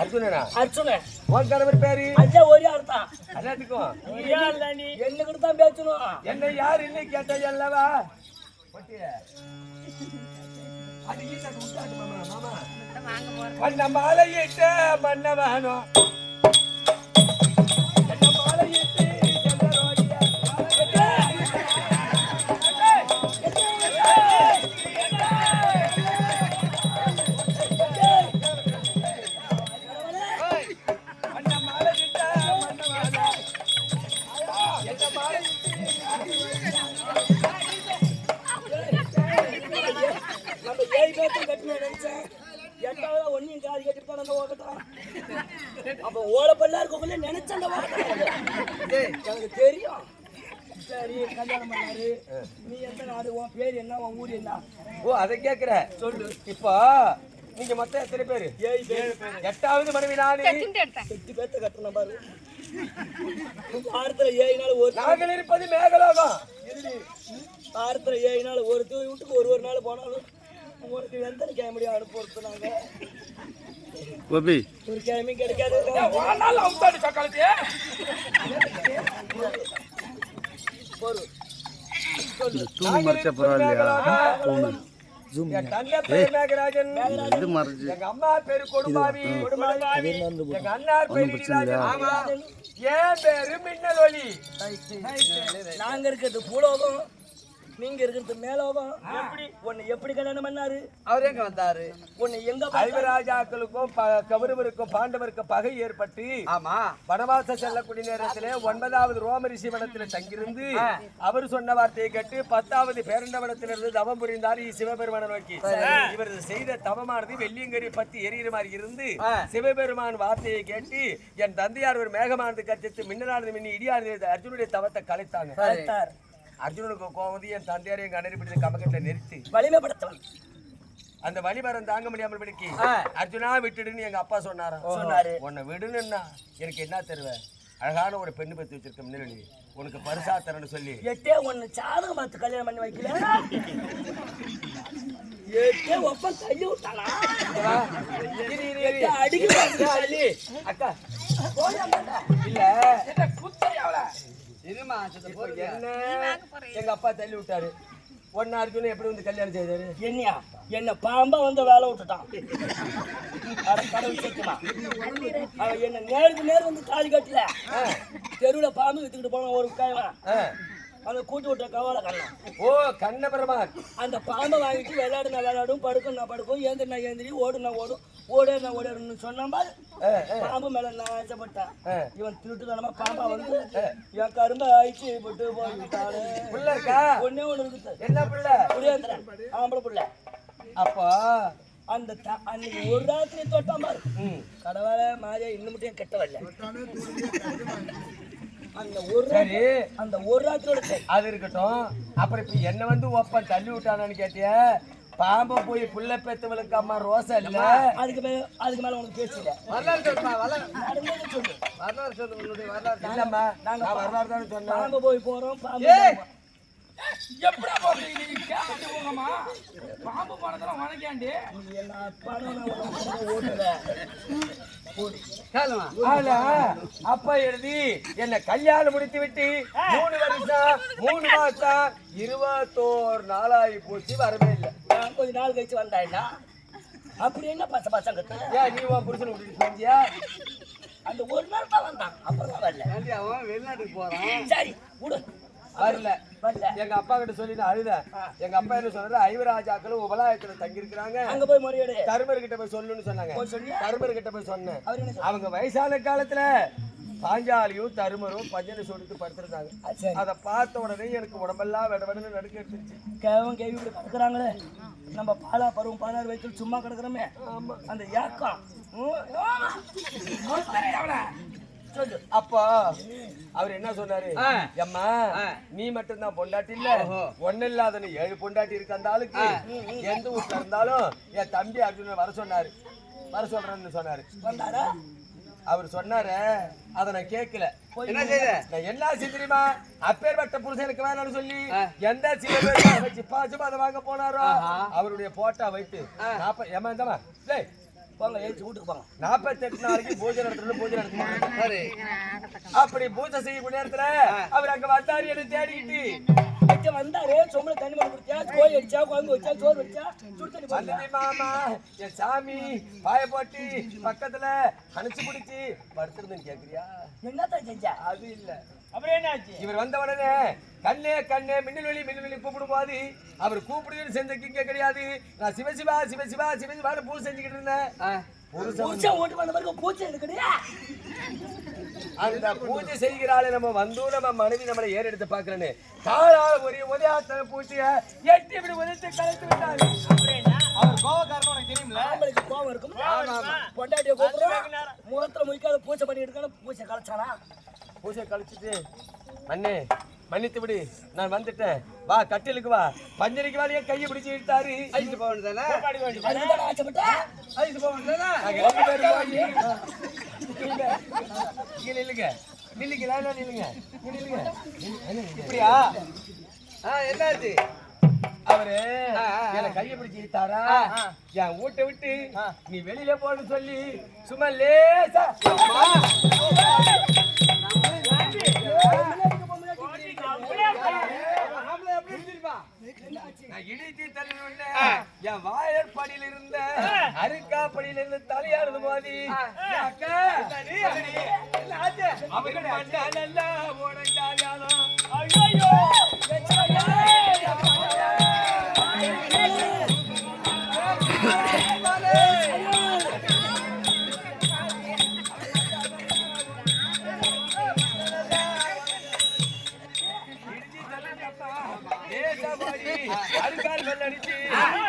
அர்ஜுனனா? அர்ச்சுனன் உன் கணவர் பேரு? அஞ்சா ஒரே அர்த்தம் இல்ல நீ. என்னகிட்ட தான் பேசணும். என்ன யார் இல்லை கேட்ட அல்லவா? அது ஈஸியா உட்காந்து மாமா, மாமா. அந்த மாலையிட்ட மன்னவனோ. பேர் என்ன உன் ஊர் என்ன? ஓ அதை கேக்குற சொல்லு. இப்போ நீங்க மொத்தம் எத்தனை பேரு? ஏழு பேர். எட்டாவது மனைவி நானு. எட்டு பேர்த்த கட்டணும் பாரு. வாரத்துல ஏழு நாள் ஒரு நாங்கள் இருப்பது மேகலோகம். வாரத்துல ஏழு நாள் ஒரு வீட்டுக்கு ஒரு ஒரு நாள் போனாலும் உனக்கு எந்த கேமரா அனுப்புறது நாங்க? கோபி. ஒரு கேமையும் கிடைக்காது. வாழ்நாள் ஒரு தூண் மறைச்சா பரவாயில்லையா? என் தந்தை பேர் மேகராஜன் இது மறைச்சு எங்க அம்மா பேரு கொடுமாவி எங்க அண்ணார் பேரு இடிராஜன். என் பேரு மின்னல் ஒளி நாங்க இருக்கிறது பூலோகம். நீங்க இருக்கிறது மேலோகம். எப்படி? உன்னை எப்படி கல்யாணம் பண்ணாரு? அவர் எங்க வந்தாரு? உன்னை எங்க? ஐவராஜாக்களுக்கும் ப- கௌரவருக்கும் பாண்டவருக்கும் பகை ஏற்பட்டு ஆமா. வனவாசம் செல்லக்கூடிய நேரத்திலே ஒன்பதாவது ரோமரிஷி வனத்தில் தங்கியிருந்து அவர் சொன்ன வார்த்தையை கேட்டு பத்தாவது பேரண்டவனத்திலிருந்து தவம் புரிந்தார் சிவபெருமானை நோக்கி. இவர் செய்த தவமானது வெள்ளியங்கரி பத்தி எரியிற மாதிரி இருந்து சிவபெருமான் வார்த்தையை கேட்டு என் தந்தையார் ஒரு மேகமானது கச்சித்து மின்னலானது மின்னி இடியானது அர்ஜுனுடைய தவத்தை கலைத்தாங்க. அர்ஜுனுக்கு கோவம் வந்து என் தந்தையார் எங்க அண்ணனை பிடிச்ச கமக்கட்டை நிறுத்தி வலிமைப்படுத்தவன். அந்த வழிபரம் தாங்க முடியாமல் பிடிக்கி அர்ஜுனா விட்டுடுன்னு எங்க அப்பா சொன்னாராம் சொன்னாரு. உன்னை விடுனுன்னா எனக்கு என்ன தருவேன் அழகான ஒரு பெண்ணு பத்தி வச்சிருக்க முன்னாடி உனக்கு பரிசா தரேன்னு சொல்லி. எட்டே ஒண்ணு சாதகம் பார்த்து கல்யாணம் பண்ணி வைக்கல. எட்டே ஒப்ப கைய விட்டானா? அடிக்க அக்கா. இல்ல. சித்த என்ன? எங்க அப்பா தள்ளி விட்டாரு. ஒன்னு அர்ஜுன் எப்படி வந்து கல்யாணம் செய்தாரு? என்னையா? என்ன பாம்பா வந்து வேலை விட்டுட்டான். கடவுள் அவன் என்ன நேருக்கு நேர் வந்து தாலி கட்டல. தெருவுல பாம்பு வித்துக்கிட்டு போன ஒரு ஆ. அந்த கூட்டு விட்ட கவலை கண்ணன் ஓ கண்ணபெருமான். அந்த பாம்பை வாங்கிட்டு விளையாடு நான் விளையாடும் படுக்கும் நான் படுக்கும் ஏந்திரி நான் ஏந்திரி ஓடு நான் ஓடும் ஓடே நான் ஓடணும்னு சொன்னான் பாரு. ஆ, பாம்பு மேல நான் ஆசைப்பட்டேன். இவன் திருட்டுத்தனமா பாம்பா வந்து என் கரும்பை அழிச்சு விட்டு போயிட்டாரு புள்ள இருக்கா ஒன்னே ஒண்ணு இருக்குது. என்ன புள்ள? புரியாந்திரன் ஆம்பளை புள்ள. அப்போ? அந்த த- அன்னைக்கு ஒரு ராத்திரி தொட்டான் பாரு. ம். கடவுள மாரியா இன்னும் மட்டும் கெட்ட வரல அந்த ஒரு சரி. அந்த ஒரு ராத்திரியோட சரி. அது இருக்கட்டும். அப்புறம் இப்ப என்ன வந்து ஒப்பன் தள்ளி விட்டானான்னு கேட்டிய? பாம்ப போய் புள்ள பெத்தவளுக்கு அம்மா ரோசா இல்ல. அதுக்கு மேல அதுக்கு மேல உனக்கு பேசல வரலாறு சொல்லுமா வரலாறு. சொல்லு. வரலாறு சொல்லு உன்னுடைய வரலாறு. இல்லம்மா நான் வரலாறு தானே சொன்னேன். பாம்பு போய் போறோம் பாம்பு. நீ அப்பா எழுதி என்ன கல்யாணம் முடித்து விட்டு மூணு வருஷம் மூணு மாசம் இருபத்தோரு நாளாகி போச்சு வரவே இல்லை. கொஞ்ச நாள் கழிச்சு வந்தாயிட்டா அப்படி என்ன பச்சை பசங்க? ஏன் நீ உன் புருஷனை விட்டுட்டு அந்த ஒரு நாள் தான் வந்தான் அப்புறம் வரல. அவன் வெளிநாட்டுக்கு போறான்? சரி விடு. வரல. எங்க அப்பா கிட்ட சொல்லி நான் அழுதேன் எங்க அப்பா என்ன சொன்னாரு ஐவராஜாக்களும் உபலாயத்துல தங்கி இருக்கிறாங்க அங்க போய் முறையீடு. தருமர் கிட்ட போய் சொல்லுன்னு சொன்னாங்க. தருமர் கிட்ட போய் சொன்னேன். அவங்க வயசான காலத்துல பாஞ்சாலியும் தருமரும் பஞ்சனை சொல்லிட்டு படுத்திருந்தாங்க. அதை பார்த்த உடனே எனக்கு உடம்பெல்லாம் விட விடன்னு நடுக்க எடுத்துருச்சு. கேவன் கேவி இப்படி கிடக்குறாங்களே நம்ம பாலா பருவம் பதினாறு வயசுல சும்மா கிடக்குறோமே. அந்த ஏக்கம். அப்போ அவர் என்ன சொன்னாரு? அம்மா நீ மட்டும்தான் பொண்டாட்டி இல்ல. ஒண்ணு இல்லாதன்னு ஏழு பொண்டாட்டி இருக்கு அந்த ஆளுக்கு. எந்த வீட்டுல இருந்தாலும் என் தம்பி அர்ஜுனன் வர சொன்னாரு. வர சொல்றேன்னு சொன்னாரு. வந்தாரா? அவர் சொன்னாரு அதை நான் கேட்கல. என்ன செய்த? நான் என்ன செஞ்சிருமா அப்பேற்பட்ட புருஷனுக்கு வேணாம்னு சொல்லி எந்த சிவபெருமான் சிப்பா சிப்பா அதை வாங்க போனாரோ அவருடைய போட்டா வைத்து. நாப்ப ஏமா இந்தமா டேய். போங்க ஏச்சு வீட்டுக்கு போங்க. நாற்பத்தெட்டு நாளைக்கு பூஜை நடத்தணும் பூஜை நடத்தணும் அப்படி பூஜை செய்யக்கூடிய நேரத்துல அவர் அங்க வந்தாரு என்ன தேடிக்கிட்டு. இங்க வந்தாரு சொம்பள தண்ணி மணி குடிச்சா கோழி அடிச்சா குழம்பு வச்சா சோறு வச்சா சுடு தண்ணி வந்தது மாமா என் சாமி பாய போட்டு பக்கத்துல அணைச்சு பிடிச்சி படுத்திருந்தேன்னு கேக்குறியா? என்னத்தான் செஞ்சா? அது இல்ல. அப்புறம் என்னாச்சு? இவர் வந்த உடனே கண்ணே கண்ணே மின்னல் வெளி மின்னல் வெளி கூப்பிடும் போது அவர் கூப்பிடுன்னு செஞ்சதுக்கு இங்க கிடையாது. நான் சிவசிவா சிவசிவா சிவசிவான்னு பூஜை செஞ்சுக்கிட்டு இருந்தேன். பூச்சை ஓட்டு வந்த பிறகு பூச்சை இருக்குடியா அந்த பூஜை செய்கிறாளே நம்ம வந்தும் நம்ம மனைவி நம்மளை ஏறெடுத்து பாக்குறேன்னு காலால ஒரு உதயாத்த பூச்சிய எட்டி இப்படி உதைத்து கலைத்து விட்டாரு அவர் கோவக்காரன் உனக்கு தெரியுமில்ல ஆம்பளைக்கு கோவம் இருக்கும். பொண்டாட்டிய கூப்பிடுறோம் முகத்துல முழிக்காத பூச்சை பண்ணிட்டு இருக்கான பூச்சை கலைச்சானா? பூஜை கழிச்சிட்டு அண்ணே மன்னித்து விடு. நான் வந்துட்டேன். வா கட்டிலுக்கு வா. பஞ்சரிக்கு வாலிய கையை பிடிச்சு இழுத்தாரு. அழிச்சு போக வேண்டியதானே நாங்க ரெண்டு பேரும் போய் இங்க நில்லுங்க. லைனா நில்லுங்க? நில்லுங்க. இப்படியா? ஆ என்னாச்சு? அவரு என்ன கையை பிடிச்சு இழுத்தாரா? என் வீட்டை விட்டு நீ வெளியில போன்னு சொல்லி சும்மா லேசா ஆம்பளை எப்படி இருந்திருப்பான் நான் இடித்து தள்ளினோடனே என் வாயற்படியில் இருந்த அருக்காப்படியில இருந்து தலையாடுது மாதிரி. என் அக்கா, அவரு Ah.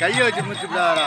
கையை வச்சு முடிச்சுட்டாரா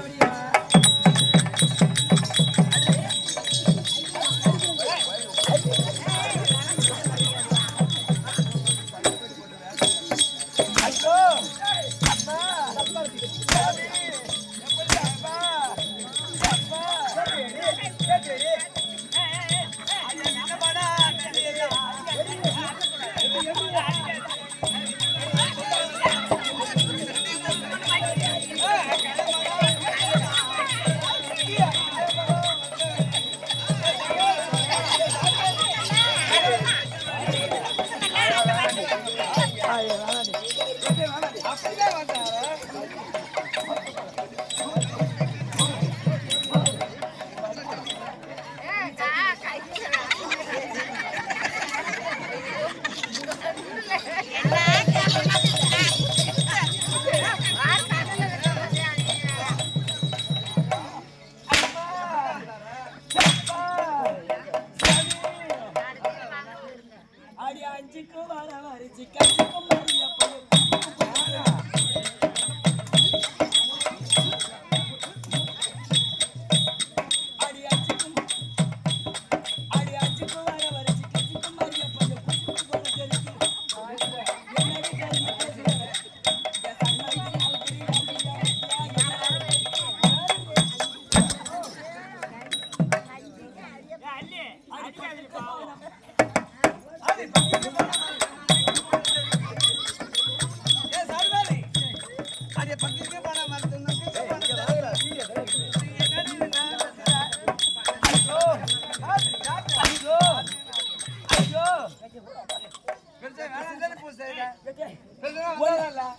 அடி அஞ்சுக்கு வர வரிச்சு கஞ்சுக்கும்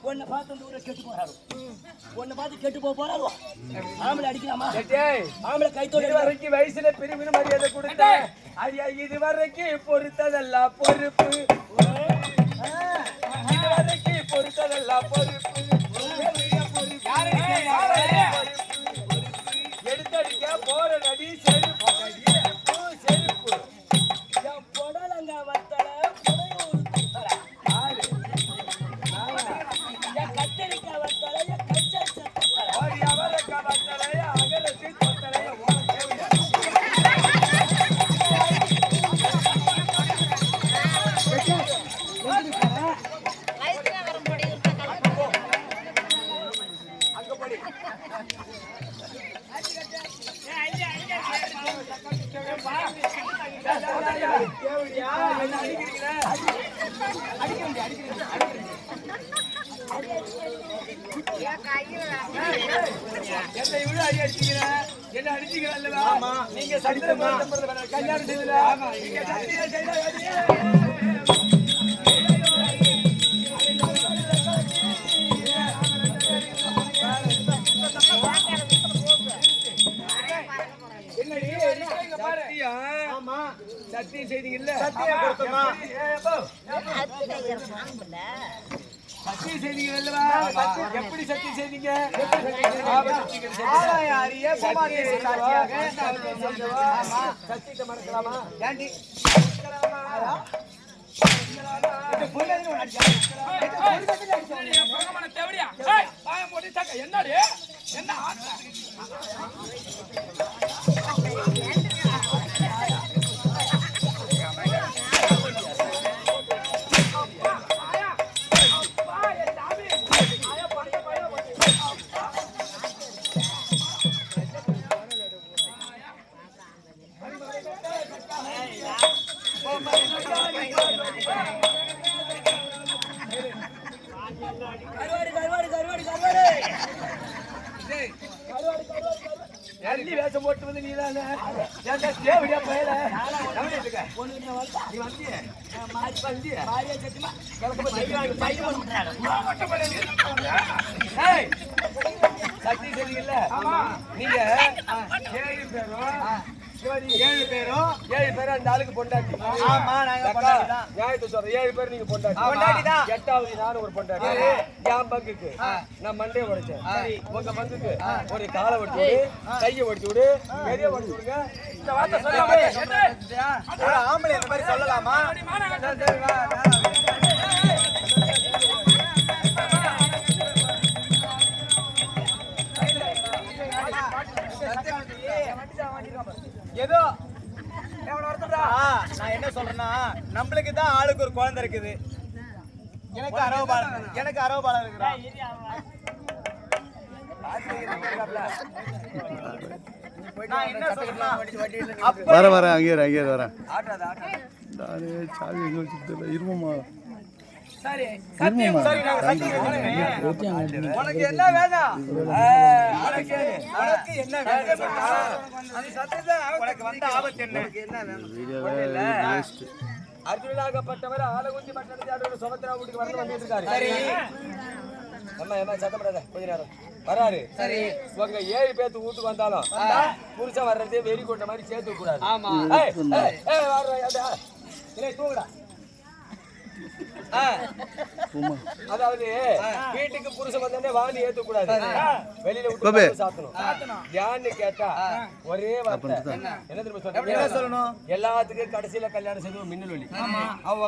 உன்னை பார்த்து இந்த ஊரை கெட்டு போறாரு உன்னை பார்த்து கெட்டு போக போறாரு ஆம்பளை அடிக்கலாமா ஆம்பளை கைத்தோடு வயசுல பிரிவின மரியாதை கொடுத்தேன் ஐயா இதுவரைக்கும் பொறுத்ததெல்லாம் பொறுப்பு இதுவரைக்கும் பொறுத்ததெல்லாம் பொறுப்பு எடுத்தடிக்க போற நடி செருப்பு செருப்பு என்னை விட அடி அடிச்சீங்க என்ன அடிச்சீங்க அல்லவா நீங்க சத்திரம் கல்யாணம் செய்யல நீங்க சத்தியம் செய்யல சத்தியம் செய்தீங்கல்ல சத்தியம் கொடுத்தோமா சத்தியம் செய்தீங்க அல்லவா எப்படி சத்தியம் செய்தீங்க ஆலயாரிய சத்தியத்தை மறக்கலாமா ஏண்டி என்னடி என்ன சக்தி செய்வீங்கல்ல நீங்க ஏழு பேரும் ஏழு பேரும் அந்த ஆளுக்கு பொண்டாட்டி. ஆமா, நாங்க பொண்டாட்டி தான். நியாயத்தை சொல்றேன். ஏழு பேர் நீங்க பொண்டாட்டி. பொண்டாட்டி தான். எட்டாவது நானும் ஒரு பொண்டாட்டி. என் பங்குக்கு. நான் மண்டையை உடைச்சேன். உங்க பங்குக்கு ஒரு காலை ஒடிச்சு விடு கையை ஒடிச்சு விடு பெரிய ஒடிச்சு விடுங்க. இந்த வார்த்தை சொல்லாம ஆம்பளை இந்த மாதிரி சொல்லலாமா? ஏதோ ஆ, நான் என்ன சொல்றேன்னா நம்மளுக்கு தான் ஆளுக்கு ஒரு குழந்தை இருக்குது. எனக்கு அரவபாலம் எனக்கு இருக்குதா என்ன சொல்றேன்னா அப்ப வர வர அங்கே அங்கே நானே சாவி எங்க வச்சுட்டு இருமமா உனக்கு என்ன வேணும்? உனக்கு என்ன வேணும்? சொன்னா, அது சத்தியத்தை உனக்கு வந்த ஆபத்து என்ன? அர்ஜுனாகப்பட்டவர் ஆலகுந்தி பட்டணத்தாரோட சுபத்ரா வீட்டுக்கு வரணும் வந்துட்டு இருக்காரு சரி. அம்மா அம்மா சத்தம் போடாத. கொஞ்ச நேரம் வராரு. சரி. உங்க ஏழு பேத்து வீட்டுக்கு வந்தாலும் புருஷன் வர்றது வெறி கொண்ட மாதிரி சேர்த்து கூடாது. ஆமா. தூங்குடா. ஆ. அதாவது வீட்டுக்கு புருஷன் வந்தோடனே வாங்கி ஏத்த கூடாது வெளியில. விட்டு சாத்தணும். யான்னு கேட்டா ஒரே வார்த்தை. என்ன சொல்றீங்க? சொல்லணும்? எல்லாத்துக்கும் கடைசியில கல்யாணம் செய்து மின்னல் ஒளி அவங்க